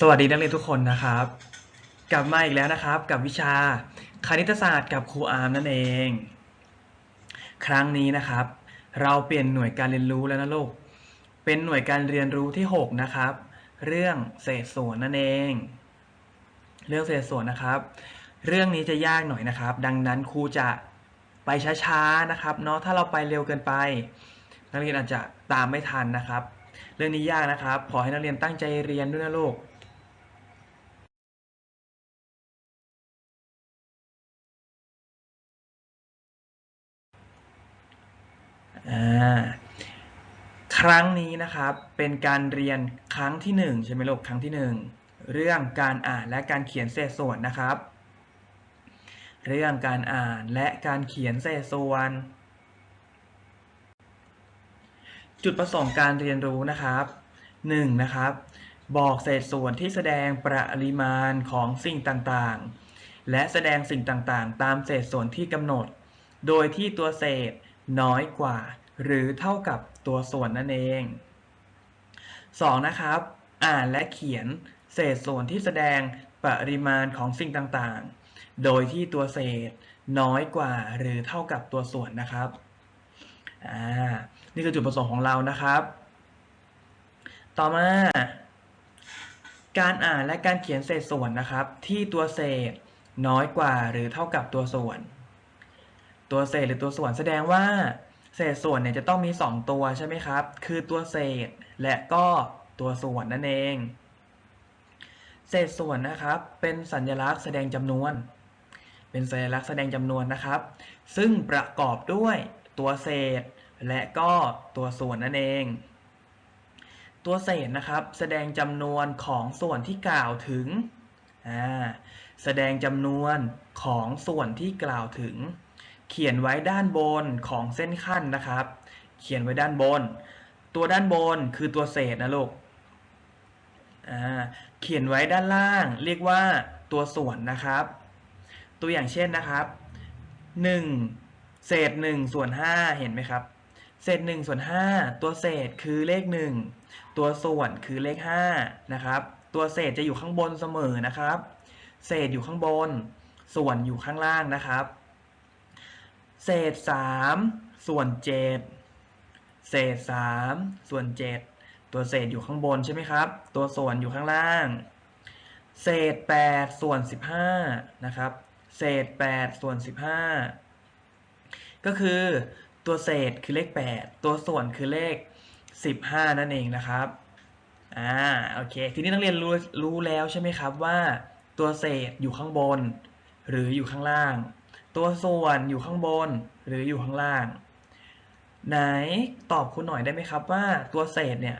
สวัสดีนักเรียนทุกคนนะครับ กลับมาอีกแล้วนะครับ กับวิชาคณิตศาสตร์กับครูอาร์มนั่นเอง ครั้งนี้นะครับ เราเปลี่ยนหน่วยการเรียนรู้แล้วนะลูกเป็นหน่วยการเรียนรู้ที่ 6 นะครับ เรื่องเศษส่วนนั่นเอง เรื่องเศษส่วนนะครับ เรื่องนี้จะยากหน่อยนะครับ ดังนั้นครูจะไปช้าๆนะครับเนาะถ้าเราไปเร็วเกินไป นักเรียนอาจจะตามไม่ทันนะครับ เรื่องนี้ยากนะครับ ขอให้นักเรียนตั้งใจเรียนด้วยนะลูก ครั้งนี้นะครับเป็นการเรียนครั้งที่หนึ่งใช่ไหมลูกครั้งที่หนึ่งเรื่องการอ่านและการเขียนเศษส่วนนะครับ เรื่องการอ่านและการเขียนเศษส่วน จุดประสงค์การเรียนรู้นะครับ 1. นะครับ บอกเศษส่วนที่แสดงปริมาณของสิ่งต่างๆ และแสดงสิ่งต่างๆ ตามเศษส่วนที่กำหนด โดยที่ตัวเศษ น้อยกว่า หรือเท่ากับตัวส่วนนั่นเอง 2. นะครับ อ่านและเขียนเศษส่วนที่แสดงปริมาณของสิ่งต่างๆ โดยที่ตัวเศษน้อยกว่าหรือเท่ากับตัวส่วนนะครับ อ่า นี่คือจุดประสงค์ของเรานะครับ ต่อมา การอ่านและการเขียนเศษส่วนนะครับ ที่ตัวเศษน้อยกว่าหรือเท่ากับตัวส่วน ตัวเศษหรือตัวส่วนแสดงว่าเศษส่วนเนี่ยจะต้องมี 2 ตัวใช่ไหมครับ คือตัวเศษและก็ตัวส่วนนั่นเอง เศษส่วนนะครับ เป็นสัญลักษณ์แสดงจำนวน เป็นสัญลักษณ์แสดงจำนวนนะครับ ซึ่งประกอบด้วยตัวเศษและก็ตัวส่วนนั่นเอง ตัวเศษนะครับ แสดงจำนวนของส่วนที่กล่าวถึง แสดงจำนวนของส่วนที่กล่าวถึง เขียนไว้ด้านบนของเส้นขั้นนะครับ เขียนไว้ด้านบน ตัวด้านบนคือตัวเศษนะลูกอ่าเขียนไว้ด้านล่าง เรียกว่าตัวส่วนนะครับ ตัวอย่างเช่นนะครับ1เศษ1ส่วน5เห็นไหมครับ เศษ1ส่วน5ตัวเศษคือเลข 1 ตัวส่วนคือเลข5นะครับ ตัวเศษจะอยู่ข้างบนเสมอนะครับ เศษอยู่ข้างบน ส่วนอยู่ข้างล่างนะครับ เศษ3ส่วน7เศษ3ส่วน7ตัวเศษอยู่ข้างบนใช่ไหมครับ ตัวส่วนอยู่ข้างล่าง เศษ8ส่วน15นะครับ เศษ8ส่วน15ก็คือตัวเศษคือเลข8ตัวส่วนคือเลข15นั่นเองนะครับอ่าโอเค ทีนี้นักเรียนรู้รู้แล้วใช่ไหมครับว่า ตัวเศษอยู่ข้างบน หรืออยู่ข้างล่าง ตัวส่วนอยู่ข้างบนหรืออยู่ข้างล่าง ไหนตอบคุณหน่อยได้ไหมครับว่าตัวเศษเนี่ย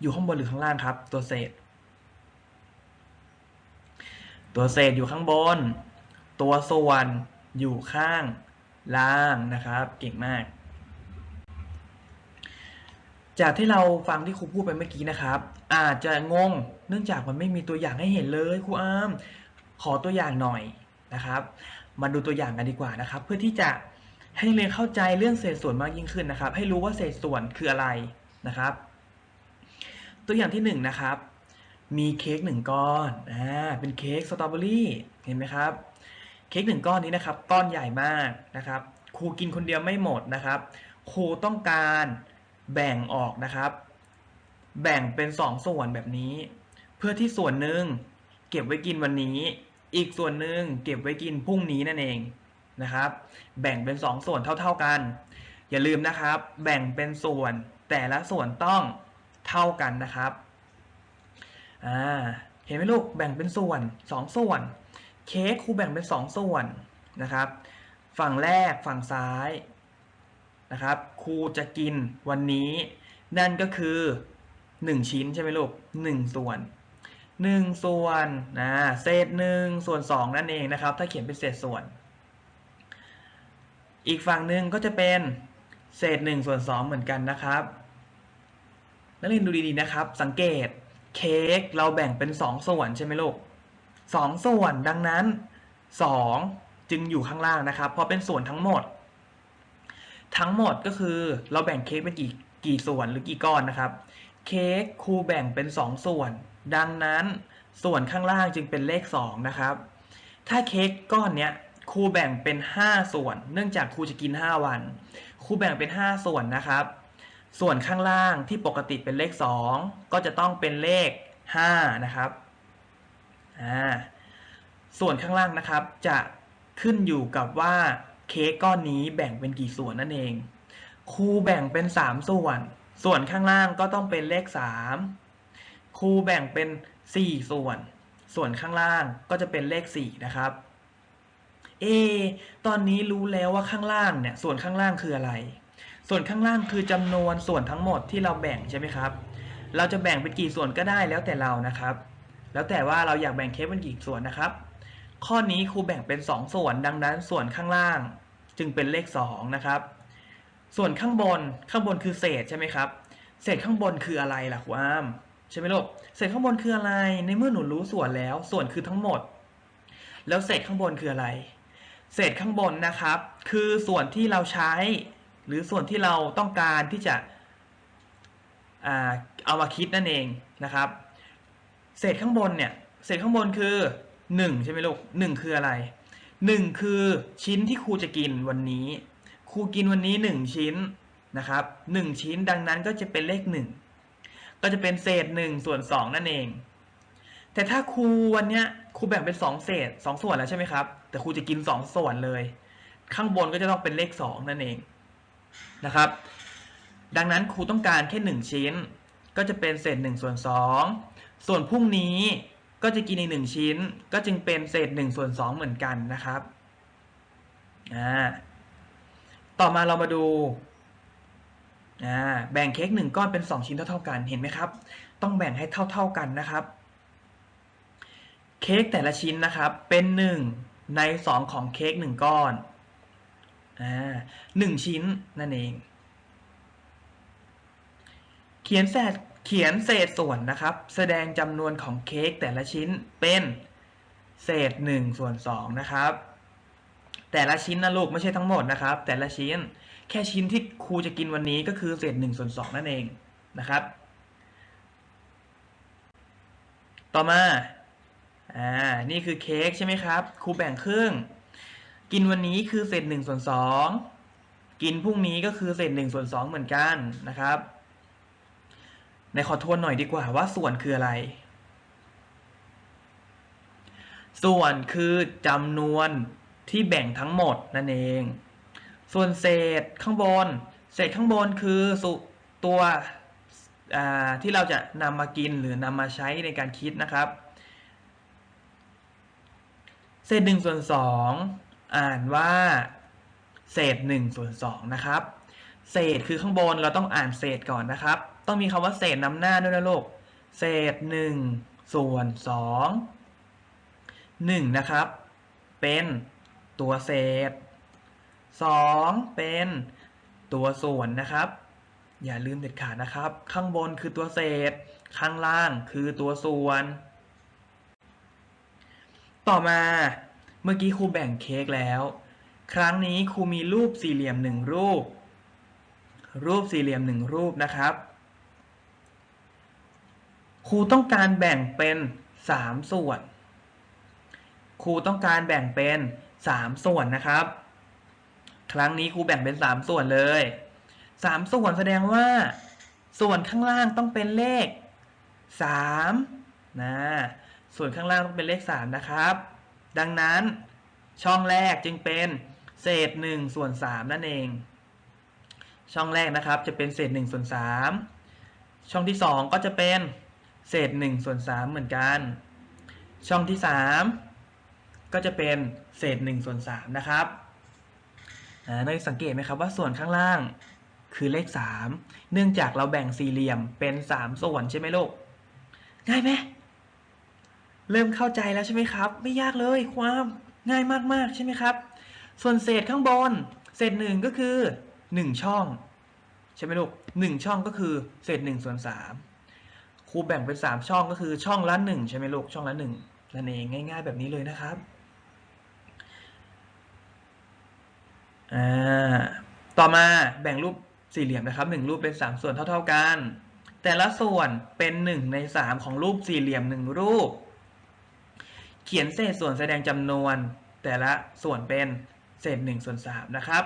อยู่ข้างบนหรือข้างล่างครับ ตัวเศษ ตัวเศษอยู่ข้างบน ตัวส่วนอยู่ข้างล่างนะครับ เก่งมาก จากที่เราฟังที่ครูพูดไปเมื่อกี้นะครับ อาจจะงงเนื่องจากมันไม่มีตัวอย่างให้เห็นเลยครูอ้ามขอตัวอย่างหน่อยนะครับ มาดูตัวอย่างกันดีกว่านะครับ เพื่อที่จะให้นักเรียนเข้าใจเรื่องเศษส่วนมากยิ่งขึ้นนะครับ ให้รู้ว่าเศษส่วนคืออะไรนะครับ ตัวอย่างที่หนึ่งนะครับ มีเค้กหนึ่งก้อนอ่าเป็นเค้กสตรอเบอรี่เห็นไหมครับ เค้กหนึ่งก้อนนี้นะครับก้อนใหญ่มากนะครับ ครูกินคนเดียวไม่หมดนะครับ ครูต้องการแบ่งออกนะครับ แบ่งเป็นสองส่วนแบบนี้ เพื่อที่ส่วนหนึ่งเก็บไว้กินวันนี้ อีกส่วนหนึ่งเก็บไว้กินพรุ่งนี้นั่นเองนะครับ แบ่งเป็นสองส่วนเท่า ๆกัน อย่าลืมนะครับ แบ่งเป็นส่วนแต่ละส่วนต้องเท่ากันนะครับอ่าเห็นไหมลูกแบ่งเป็นส่วนสองส่วน เค้กครูแบ่งเป็นสองส่วนนะครับ ฝั่งแรกฝั่งซ้ายนะครับครูจะกินวันนี้ นั่นก็คือ 1 ชิ้นใช่ไหมลูก1ส่วน 1 ส่วนนะเศษ1ส่วน 2 นั่นเองนะครับ ถ้าเขียนเป็นเศษส่วน อีกฝั่งหนึ่งก็จะเป็นเศษ1ส่วน 2 เหมือนกันนะครับ นักเรียนดูดีๆนะครับ สังเกตเค้กเราแบ่งเป็น 2 ส่วนใช่ไหมลูกสองส่วนดังนั้นสองจึงอยู่ข้างล่างนะครับ เพราะเป็นส่วนทั้งหมด ทั้งหมดก็คือเราแบ่งเค้กเป็นกี่กี่ส่วนหรือกี่ก้อนนะครับ เค้กครูแบ่งเป็นสองส่วน ดังนั้นส่วนข้างล่างจึงเป็นเลข 2 นะครับ ถ้าเค้กก้อนเนี้ยครูแบ่งเป็น 5 ส่วน เนื่องจากครูจะกิน 5 วันครูแบ่งเป็น 5 ส่วนนะครับ ส่วนข้างล่างที่ปกติเป็นเลข 2 ก็จะต้องเป็นเลข 5 นะครับอ่าส่วนข้างล่างนะครับจะขึ้นอยู่กับว่าเค้กก้อนนี้แบ่งเป็นกี่ส่วนนั่นเองครูแบ่งเป็น 3 ส่วน ส่วนข้างล่างก็ต้องเป็นเลข 3 ครูแบ่งเป็น 4 ส่วน ส่วนข้างล่างก็จะเป็นเลข 4 นะครับ เอ ตอนนี้รู้แล้วว่าข้างล่างเนี่ย ส่วนข้างล่างคืออะไร ส่วนข้างล่างคือจำนวนส่วนทั้งหมดที่เราแบ่งใช่ไหมครับ เราจะแบ่งเป็นกี่ส่วนก็ได้แล้วแต่เรานะครับ แล้วแต่ว่าเราอยากแบ่งเค้กเป็นกี่ส่วนนะครับ ข้อนี้ครูแบ่งเป็น 2 ส่วน ดังนั้นส่วนข้างล่างจึงเป็นเลข 2 นะครับ ส่วนข้างบน ข้างบนคือเศษใช่ไหมครับ เศษข้างบนคืออะไรล่ะครูอ้าม ใช่ไหมลูกเศษข้างบนคืออะไร ในเมื่อหนูรู้ส่วนแล้ว ส่วนคือทั้งหมด แล้วเศษข้างบนคืออะไร เศษข้างบนนะครับ คือส่วนที่เราใช้ หรือส่วนที่เราต้องการที่จะเอามาคิดนั่นเองนะครับ เศษข้างบนเนี่ย เศษข้างบนคือ 1 ใช่ไหมลูก1คืออะไร 1 คือชิ้นที่ครูจะกินวันนี้ ครูกินวันนี้ 1 ชิ้นนะครับ 1 ชิ้นดังนั้นก็จะเป็นเลข 1 ก็จะเป็นเศษ1ส่วน2นั่นเอง แต่ถ้าครูวันเนี้ยครูแบ่งเป็น2เศษ2ส่วนแล้วใช่ไหมครับ แต่ครูจะกิน2ส่วนเลย ข้างบนก็จะต้องเป็นเลข2นั่นเองนะครับ ดังนั้นครูต้องการแค่1ชิ้น ก็จะเป็นเศษ1ส่วน2ส่วนพรุ่งนี้ก็จะกินอีก1ชิ้น ก็จึงเป็นเศษ1ส่วน2เหมือนกันนะครับอ่าต่อมาเรามาดู อ่าแบ่งเค้ก1ก้อนเป็น 2 ชิ้นเท่าๆกันเห็นไหมครับ ต้องแบ่งให้เท่า ๆกันนะครับ เค้กแต่ละชิ้นนะครับเป็น 1 ใน 2 ของเค้ก1ก้อนอ่าหนึ่งชิ้นนั่นเอง เขียนเศษเขียนเศษส่วนนะครับ แสดงจำนวนของเค้กแต่ละชิ้นเป็นเศษ1ส่วน2นะครับ แต่ละชิ้นนะลูกไม่ใช่ทั้งหมดนะครับ แต่ละชิ้น แค่ชิ้นที่ครูจะกินวันนี้ก็คือเศษ1ส่วน2นั่นเองนะครับ ต่อมา อ่า นี่คือเค้กใช่ไหมครับ ครูแบ่งครึ่ง กินวันนี้คือเศษ1ส่วน2กินพรุ่งนี้ก็คือเศษ1ส่วน2เหมือนกันนะครับในขอทวนหน่อยดีกว่าว่าส่วนคืออะไร ส่วนคือจำนวนที่แบ่งทั้งหมดนั่นเอง ส่วนเศษข้างบน เศษข้างบนคือสุตัวที่เราจะนำมากินหรือนำมาใช้ในการคิดนะครับ เศษ1ส่วน2อ่านว่า เศษ1ส่วน2นะครับ เศษคือข้างบนเราต้องอ่านเศษก่อนนะครับ ต้องมีคำว่าเศษนำหน้าด้วยนะลูกเศษ1ส่วน2 1นะครับ เป็นตัวเศษ 2 เป็นตัวส่วนนะครับ อย่าลืมเด็ดขาดนะครับ ข้างบนคือตัวเศษ ข้างล่างคือตัวส่วน ต่อมาเมื่อกี้ครูแบ่งเค้กแล้ว ครั้งนี้ครูมีรูปสี่เหลี่ยมหนึ่งรูป รูปสี่เหลี่ยมหนึ่งรูปนะครับครูต้องการแบ่งเป็นสามส่วน ครูต้องการแบ่งเป็นสามส่วนนะครับ ครั้งนี้ครูแบ่งเป็นสามส่วนเลยสามส่วนแสดงว่า ส่วนข้างล่างต้องเป็นเลขสามนะส่วนข้างล่างต้องเป็นเลขสามนะครับ ดังนั้นช่องแรกจึงเป็นเศษ1ส่วน3นั่นเอง ช่องแรกนะครับจะเป็นเศษ1ส่วน3ช่องที่2ก็จะเป็นเศษ1ส่วน3เหมือนกัน ช่องที่3ก็จะเป็นเศษ1ส่วน3นะครับ นักสังเกตไหมครับว่าส่วนข้างล่างคือเลข 3 เนื่องจากเราแบ่งสี่เหลี่ยมเป็น 3 ส่วนใช่ไหมลูก ง่ายไหมเริ่มเข้าใจแล้วใช่ไหมครับ ไม่ยากเลยความง่ายมากๆใช่ไหมครับ ส่วนเศษข้างบน เศษหนึ่งก็คือ 1 ช่อง ใช่ไหมลูกหนึ่งช่องก็คือเศษ1ส่วน3ครูแบ่งเป็น 3 ช่องก็คือช่องละ1ใช่ไหมลูกช่องละ1นั่นเองง่าย ๆ แบบนี้เลยนะครับ อ่าต่อมาแบ่งรูปสี่เหลี่ยมนะครับหนึ่งรูปเป็น3ส่วนเท่า ๆกัน แต่ละส่วนเป็นหนึ่งในสามของรูปสี่เหลี่ยมหนึ่งรูป เขียนเศษส่วนแสดงจำนวน แต่ละส่วนเป็นเศษหนึ่งส่วนสามนะครับ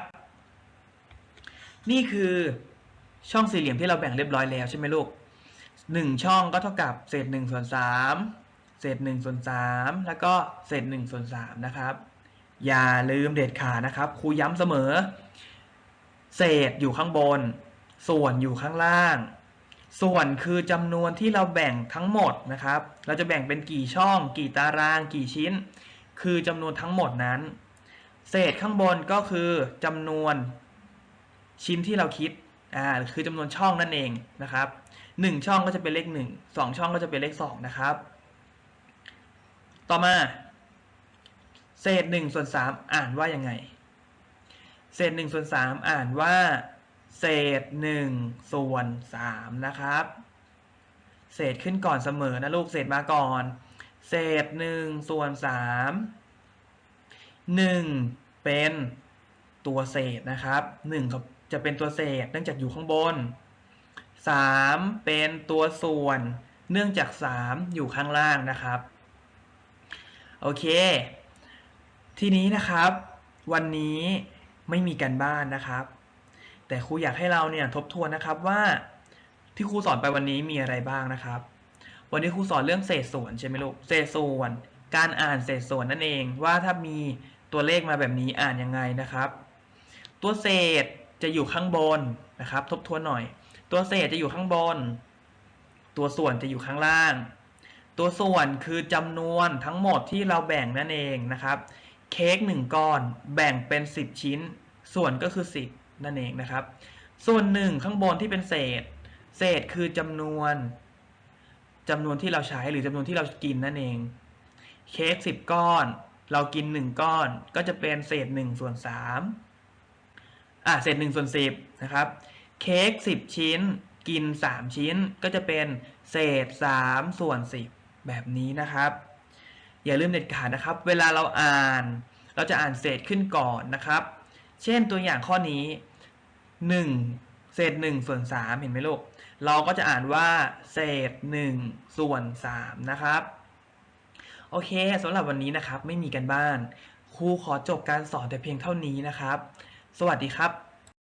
นี่คือช่องสี่เหลี่ยมที่เราแบ่งเรียบร้อยแล้วใช่ไหมลูกหนึ่งช่องก็เท่ากับเศษหนึ่งส่วนสามเศษหนึ่งส่วนสามแล้วก็เศษหนึ่งส่วนสามนะครับ อย่าลืมเด็ดขาดนะครับครูย้ำเสมอ เศษอยู่ข้างบน ส่วนอยู่ข้างล่าง ส่วนคือจำนวนที่เราแบ่งทั้งหมดนะครับ เราจะแบ่งเป็นกี่ช่อง กี่ตาราง กี่ชิ้น คือจำนวนทั้งหมดนั้น เศษข้างบนก็คือจำนวนชิ้นที่เราคิด อ่า คือจำนวนช่องนั่นเองนะครับหนึ่งช่องก็จะเป็นเลขหนึ่งสองช่องก็จะเป็นเลขสองนะครับ ต่อมา เศษหนึ่งส่วนสามอ่านว่ายังไง เศษหนึ่งส่วนสามอ่านว่า เศษหนึ่งส่วนสามนะครับ เศษขึ้นก่อนเสมอนะลูกเศษมาก่อน เศษหนึ่งส่วนสามหนึ่งเป็นตัวเศษนะครับหนึ่งจะเป็นตัวเศษเนื่องจากอยู่ข้างบนสามเป็นตัวส่วนเนื่องจากสามอยู่ข้างล่างนะครับ โอเค ทีนี้นะครับ วันนี้ไม่มีการบ้านนะครับ แต่ครูอยากให้เราเนี่ยทบทวนนะครับว่าที่ครูสอนไปวันนี้มีอะไรบ้างนะครับ วันนี้ครูสอนเรื่องเศษส่วนใช่ไหมลูกเศษส่วน การอ่านเศษส่วนนั่นเองว่าถ้ามีตัวเลขมาแบบนี้อ่านยังไงนะครับ ตัวเศษจะอยู่ข้างบนนะครับ ทบทวนหน่อย ตัวเศษจะอยู่ข้างบน ตัวส่วนจะอยู่ข้างล่าง ตัวส่วนคือจำนวนทั้งหมดที่เราแบ่งนั่นเองนะครับ เค้กหนึ่งก้อนแบ่งเป็น 10 ชิ้น ส่วนก็คือ 10 นั่นเองนะครับ ส่วนหนึ่งข้างบนที่เป็นเศษ เศษคือจำนวนจำนวนที่เราใช้หรือจำนวนที่เรากินนั่นเอง เค้ก10 ก้อน เรากิน 1 ก้อนก็จะเป็นเศษ1ส่วน3อะเศษ1ส่วน10นะครับ เค้ก10 ชิ้น กิน 3 ชิ้นก็จะเป็นเศษ3ส่วน10 แบบนี้นะครับ อย่าลืมเด็ดขาดนะครับ เวลาเราอ่าน เราจะอ่านเศษขึ้นก่อนนะครับ เช่นตัวอย่างข้อนี้ 1 เศษ1ส่วน3เห็นไหมลูก เราก็จะอ่านว่า เศษ1ส่วน3นะครับ โอเคสำหรับวันนี้นะครับ ไม่มีกันบ้าน ครูขอจบการสอนแต่เพียงเท่านี้นะครับ สวัสดีครับ